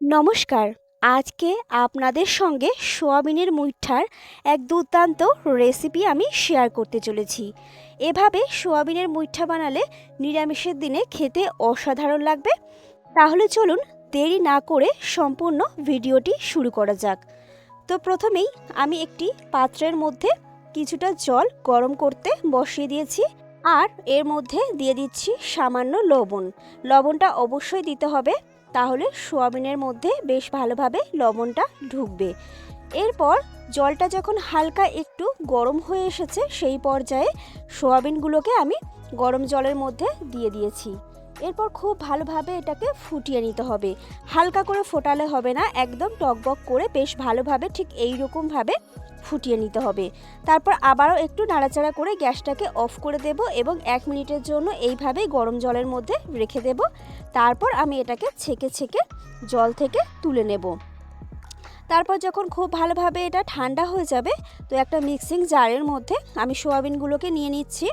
নমস্কার। আজকে আপনাদের সঙ্গে সোয়াবিনের মুইঠার এক দুর্দান্ত রেসিপি আমি শেয়ার করতে চলেছি। এভাবে সোয়াবিনের মুইঠা বানালে নিরামিষের দিনে খেতে অসাধারণ লাগবে। তাহলে চলুন দেরি না করে সম্পূর্ণ ভিডিওটি শুরু করা যাক। তো প্রথমেই আমি একটি পাত্রের মধ্যে কিছুটা জল গরম করতে বসিয়ে দিয়েছি আর এর মধ্যে দিয়ে দিচ্ছি সামান্য লবণ। লবণটা অবশ্যই দিতে হবে। তাহলে সোয়াবিনের মধ্যে বেশ ভালোভাবে লবণটা ঢুকবে। এরপর জলটা যখন হালকা একটু গরম হয়ে এসেছে, সেই পর্যায়ে সোয়াবিনগুলোকে আমি গরম জলের মধ্যে দিয়ে দিয়েছি। এরপর খুব ভালোভাবে এটাকে ফুটিয়ে নিতে হবে। হালকা করে ফোটালে হবে না, একদম টকবক করে বেশ ভালোভাবে ঠিক এই রকমভাবে ফুটিয়ে নিতে হবে। তারপর আবারও একটু নাড়াচাড়া করে গ্যাসটাকে অফ করে দেব এবং এক মিনিটের জন্য এইভাবেই গরম জলের মধ্যে রেখে দেব। তারপর আমি এটাকে ছেঁকে ছেঁকে জল থেকে তুলে নেব। তারপর যখন খুব ভালোভাবে এটা ঠান্ডা হয়ে যাবে, তো একটা মিক্সিং জারের মধ্যে আমি সোয়াবিনগুলোকে নিয়ে নিচ্ছি।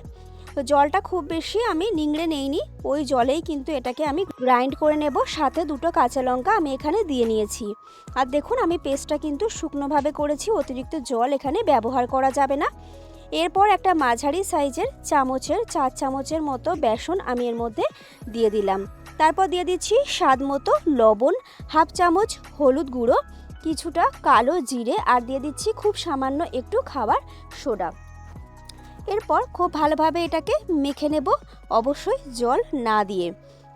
তো জলটা খুব বেশি আমি নিংড়ে নেইনি, ওই জলেই কিন্তু এটাকে আমি গ্রাইন্ড করে নেব। সাথে দুটো কাঁচা লঙ্কা আমি এখানে দিয়ে নিয়েছি। আর দেখুন, আমি পেস্টটা কিন্তু শুকনোভাবে করেছি, অতিরিক্ত জল এখানে ব্যবহার করা যাবে না। এরপর একটা মাঝারি সাইজের চামচের, চার চামচের মতো বেসন আমি এর মধ্যে দিয়ে দিলাম। তারপর দিয়ে দিচ্ছি স্বাদ মতো লবণ, হাফ চামচ হলুদ গুঁড়ো, কিছুটা কালো জিরে, আর দিয়ে দিচ্ছি খুব সামান্য একটু খাবার সোডা। এরপর খুব ভালোভাবে এটাকে মেখে নেব, অবশ্যই জল না দিয়ে।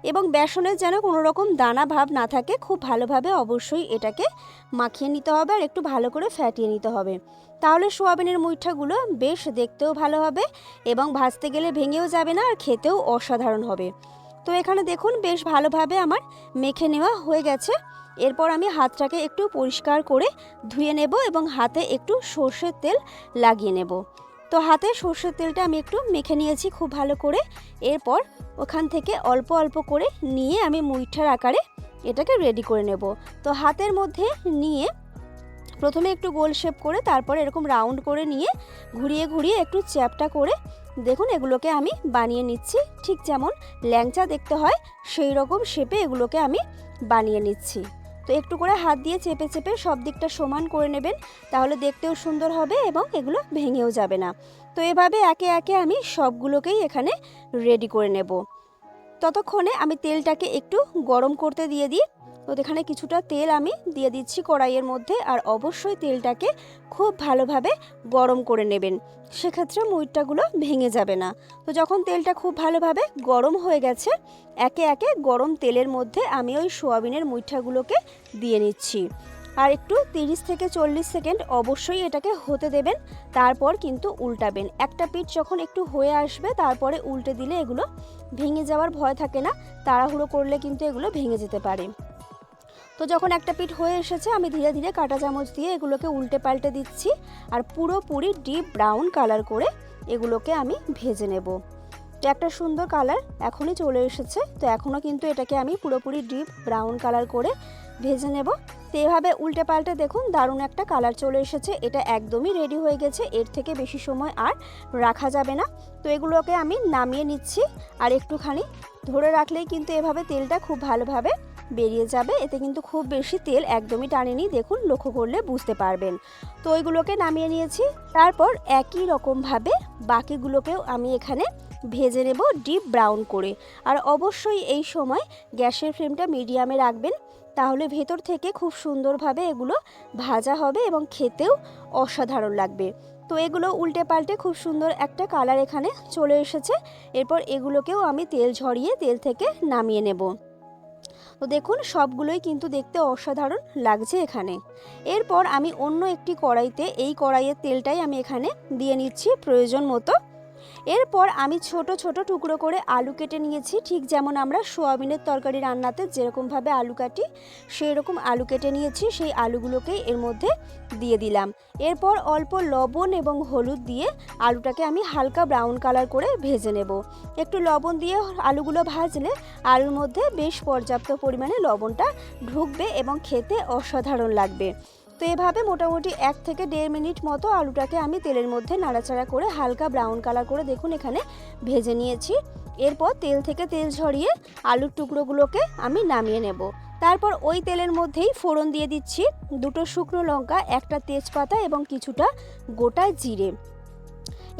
এবং বেসনের যেন কোনো রকম দানা ভাব না থাকে, খুব ভালোভাবে অবশ্যই এটাকে মাখিয়ে নিতে হবে আর একটু ভালো করে ফ্যাটিয়ে নিতে হবে। তাহলে সোয়াবিনের মুইঠাগুলো বেশ দেখতেও ভালো হবে এবং ভাজতে গেলে ভেঙেও যাবে না আর খেতেও অসাধারণ হবে। তো এখানে দেখুন বেশ ভালোভাবে আমার মেখে নেওয়া হয়ে গেছে। এরপর আমি হাতটাকে একটু পরিষ্কার করে ধুয়ে নেব এবং হাতে একটু সর্ষের তেল লাগিয়ে নেব। তো হাতে সর্ষের তেলটা আমি একটু মেখে নিয়েছি খুব ভালো করে। এরপর ওখান থেকে অল্প অল্প করে নিয়ে আমি মুইঠার আকারে এটাকে রেডি করে নেব। তো হাতের মধ্যে নিয়ে প্রথমে একটু গোল শেপ করে তারপর এরকম রাউন্ড করে নিয়ে ঘুরিয়ে ঘুরিয়ে একটু চ্যাপটা করে দেখুন এগুলোকে আমি বানিয়ে নিচ্ছি। ঠিক যেমন ল্যাংচা দেখতে হয়, সেই রকম শেপে এগুলোকে আমি বানিয়ে নিচ্ছি। তো একটু করে হাত দিয়ে চেপে চেপে সব দিকটা সমান করে নেবেন, তাহলে দেখতেও সুন্দর হবে এবং এগুলো ভেঙেও যাবে না। তো এভাবে একে একে আমি সবগুলোকেই এখানে রেডি করে নেব। ততক্ষণে আমি তেলটাকে একটু গরম করতে দিয়ে দিই। তো এখানে কিছুটা তেল আমি দিয়ে দিচ্ছি কড়াইয়ের মধ্যে আর অবশ্যই তেলটাকে খুব ভালোভাবে গরম করে নেবেন। সেক্ষেত্রে মুইটাগুলো ভেঙে যাবে না। তো যখন তেলটা খুব ভালোভাবে গরম হয়ে গেছে, একে একে গরম তেলের মধ্যে আমি ওই সোয়াবিনের মুইঠাগুলোকে দিয়ে নিচ্ছি। আর একটু 30 থেকে চল্লিশ সেকেন্ড অবশ্যই এটাকে হতে দেবেন, তারপর কিন্তু উল্টাবেন। একটা পিঠ যখন একটু হয়ে আসবে, তারপরে উল্টে দিলে এগুলো ভেঙে যাওয়ার ভয় থাকে না, তাড়াহুড়ো করলে কিন্তু এগুলো ভেঙে যেতে পারে। তো যখন একটা পিঠ হয়ে এসেছে, আমি ধীরে ধীরে কাঁটা চামচ দিয়ে এগুলোকে উল্টে পাল্টে দিচ্ছি আর পুরোপুরি ডিপ ব্রাউন কালার করে এগুলোকে আমি ভেজে নেব। তো একটা সুন্দর কালার এখনই চলে এসেছে, তো এখনও কিন্তু এটাকে আমি পুরোপুরি ডিপ ব্রাউন কালার করে ভেজে নেব। তো এভাবে উল্টে পাল্টে দেখুন, দারুণ একটা কালার চলে এসেছে, এটা একদমই রেডি হয়ে গেছে, এর থেকে বেশি সময় আর রাখা যাবে না। তো এগুলোকে আমি নামিয়ে নিচ্ছি, আর একটুখানি ধরে রাখলেই কিন্তু এভাবে তেলটা খুব ভালোভাবে বেরিয়ে যাবে। এতে কিন্তু খুব বেশি তেল একদমই টানেনি। দেখুন, লক্ষ্য করলে বুঝতে পারবেন। তো ওইগুলোকে নামিয়ে নিয়েছি। তারপর একই রকমভাবে বাকিগুলোকেও আমি এখানে ভেজে নেব ডিপ ব্রাউন করে। আর অবশ্যই এই সময় গ্যাসের ফ্লেমটা মিডিয়ামে রাখবেন। তাহলে ভেতর থেকে খুব সুন্দরভাবে এগুলো ভাজা হবে এবং খেতেও অসাধারণ লাগবে। তো এগুলো উল্টে পাল্টে খুব সুন্দর একটা কালার এখানে চলে এসেছে। এরপর এগুলোকেও আমি তেল ঝরিয়ে তেল থেকে নামিয়ে নেব। তো দেখুন, সবগুলোই কিন্তু দেখতে অসাধারণ লাগছে এখানে। এরপর আমি অন্য একটি কড়াইতে এই কড়াইয়ের তেলটাই আমি এখানে দিয়ে নিচ্ছি প্রয়োজন মতো। এরপর আমি ছোট ছোট টুকরো করে আলু কেটে নিয়েছি, ঠিক যেমন আমরা সোয়াবিনের তরকারি রান্নাতে যেরকমভাবে আলু কাটি সেই রকম আলু কেটে নিয়েছি, সেই আলুগুলোকেই এর মধ্যে দিয়ে দিলাম। এরপর অল্প লবণ এবং হলুদ দিয়ে আলুটাকে আমি হালকা ব্রাউন কালার করে ভেজে নেব। একটু লবণ দিয়ে আলুগুলো ভাজলে আলুর মধ্যে বেশ পর্যাপ্ত পরিমাণে লবণটা ঢুকবে এবং খেতে অসাধারণ লাগবে। তো এভাবে মোটামুটি এক থেকে দেড় মিনিট মতো আলুটাকে আমি তেলের মধ্যে নাড়াচাড়া করে হালকা ব্রাউন কালার করে দেখুন এখানে ভেজে নিয়েছি। এরপর তেল থেকে তেল ঝরিয়ে আলুর টুকরোগুলোকে আমি নামিয়ে নেব। তারপর ওই তেলের মধ্যেই ফোড়ন দিয়ে দিচ্ছি দুটো শুকনো লঙ্কা, একটা তেজপাতা এবং কিছুটা গোটা জিরে।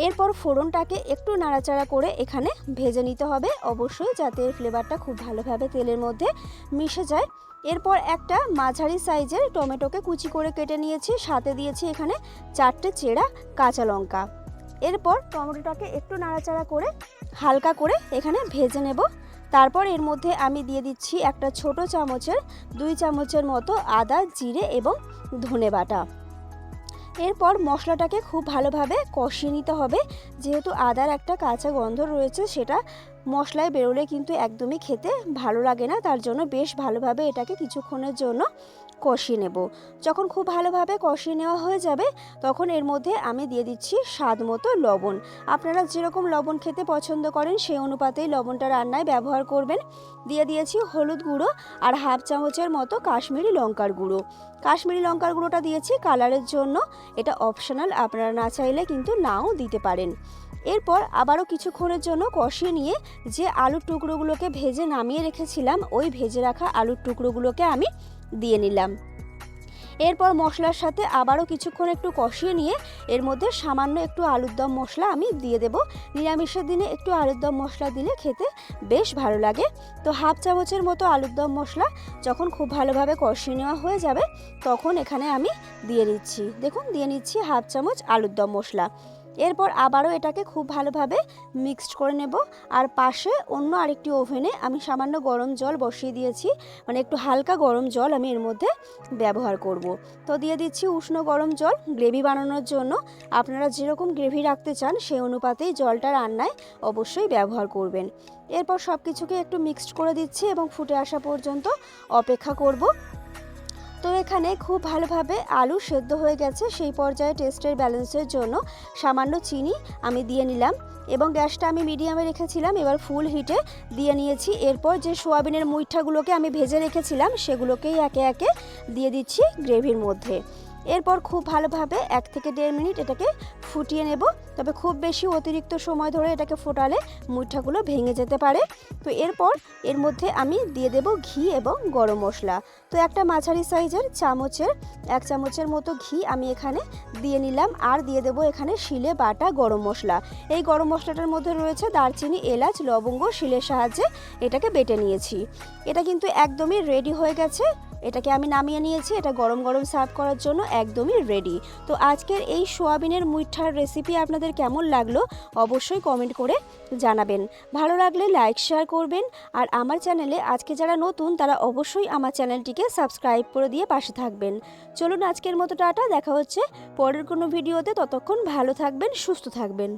এরপর ফোড়নটাকে একটু নাড়াচাড়া করে এখানে ভেজে নিতে হবে অবশ্যই যাতে ফ্লেভারটা খুব ভালোভাবে তেলের মধ্যে মিশে যায়। এরপর একটা মাঝারি সাইজের টমেটোকে কুচি করে কেটে নিয়েছি, সাথে দিয়েছি এখানে চারটে চেরা কাঁচা লঙ্কা। এরপর টমেটোটাকে একটু নাড়াচাড়া করে হালকা করে এখানে ভেজে নেব। তারপর এর মধ্যে আমি দিয়ে দিচ্ছি একটা ছোট চামচের, দুই চামচের মতো আদা, জিরে এবং ধনে বাটা। এরপর মশলাটাকে খুব ভালোভাবে কষিয়ে নিতে হবে। যেহেতু আদার একটা কাঁচা গন্ধ রয়েছে, সেটা মশলায় বেরোলে কিন্তু একদমই খেতে ভালো লাগে না। তার জন্য বেশ ভালোভাবে এটাকে কিছুক্ষণের জন্য কষিয়ে নেব। যখন খুব ভালোভাবে কষিয়ে নেওয়া হয়ে যাবে, তখন এর মধ্যে আমি দিয়ে দিচ্ছি স্বাদ মতো লবণ। আপনারা যেরকম লবণ খেতে পছন্দ করেন, সেই অনুপাতেই লবণটা রান্নায় ব্যবহার করবেন। দিয়ে দিয়েছি হলুদ গুঁড়ো আর হাফ চামচের মতো কাশ্মীরি লঙ্কার গুঁড়ো। কাশ্মীরি লঙ্কার গুঁড়োটা দিয়েছি কালারের জন্য। এটা অপশনাল, আপনারা না চাইলে কিন্তু নাও দিতে পারেন। এরপর আবারও কিছুক্ষণের জন্য কষিয়ে নিয়ে যে আলুর টুকরোগুলোকে ভেজে নামিয়ে রেখেছিলাম, ওই ভেজে রাখা আলুর টুকরোগুলোকে আমি দিয়ে নিলাম। এরপর মশলার সাথে আবারও কিছুক্ষণ একটু কষিয়ে নিয়ে এর মধ্যে সামান্য একটু আলুর দম মশলা আমি দিয়ে দেব। নিরামিষের দিনে একটু আলুর দম মশলা দিলে খেতে বেশ ভালো লাগে। তো হাফ চামচের মতো আলুর দম মশলা যখন খুব ভালোভাবে কষিয়ে নেওয়া হয়ে যাবে তখন এখানে আমি দিয়ে নিচ্ছি। দেখুন, দিয়ে নিচ্ছি হাফ চামচ আলুর দম মশলা। এরপর আবারও এটাকে খুব ভালোভাবে মিক্সড করে নেব। আর পাশে অন্য আরেকটি ওভেনে আমি সামান্য গরম জল বসিয়ে দিয়েছি। মানে একটু হালকা গরম জল আমি এর মধ্যে ব্যবহার করব। তো দিয়ে দিচ্ছি উষ্ণ গরম জল গ্রেভি বানানোর জন্য। আপনারা যেরকম গ্রেভি রাখতে চান সেই অনুপাতেই জলটা রান্নায় অবশ্যই ব্যবহার করবেন। এরপর সব কিছুকে একটু মিক্সড করে দিচ্ছি এবং ফুটে আসা পর্যন্ত অপেক্ষা করব। তো এখানে খুব ভালোভাবে আলু সেদ্ধ হয়ে গেছে। সেই পর্যায়ে টেস্টের ব্যালেন্সের জন্য সামান্য চিনি আমি দিয়ে নিলাম এবং গ্যাসটা আমি মিডিয়ামে রেখেছিলাম। এবার ফুল হিটে দিয়ে নিয়েছি। এরপর যে সোয়াবিনের মুইঠাগুলোকে আমি ভেজে রেখেছিলাম, সেগুলোকেই একে একে দিয়ে দিচ্ছি গ্রেভির মধ্যে। এরপর খুব ভালোভাবে এক থেকে দেড় মিনিট এটাকে ফুটিয়ে নেব। তবে খুব বেশি অতিরিক্ত সময় ধরে এটাকে ফোটালে মুঠাগুলো ভেঙে যেতে পারে। তো এরপর এর মধ্যে আমি দিয়ে দেব ঘি এবং গরম মশলা। তো একটা মাঝারি সাইজের চামচের, এক চামচের মতো ঘি আমি এখানে দিয়ে নিলাম আর দিয়ে দেব এখানে শিলে বাটা গরম মশলা। এই গরম মশলাটার মধ্যে রয়েছে দারচিনি, এলাচ, লবঙ্গ, শিলের সাহায্যে এটাকে বেটে নিয়েছি। এটা কিন্তু একদমই রেডি হয়ে গেছে। এটাকে আমি নামিয়ে নিয়েছি, এটা গরম গরম সার্ভ করার জন্য একদমই রেডি তো আজকের এই সোয়াবিনের মুইঠার রেসিপি আপনাদের কেমন লাগল অবশ্যই কমেন্ট করে জানাবেন। ভালো লাগলে লাইক শেয়ার করবেন আর আমার চ্যানেলে আজকে যারা নতুন তারা অবশ্যই আমার চ্যানেলটিকে সাবস্ক্রাইব করে দিয়ে পাশে থাকবেন। চলুন আজকের মতো টাটা, দেখা হচ্ছে পরের কোনো ভিডিওতে ততক্ষণ ভালো থাকবেন, সুস্থ থাকবেন।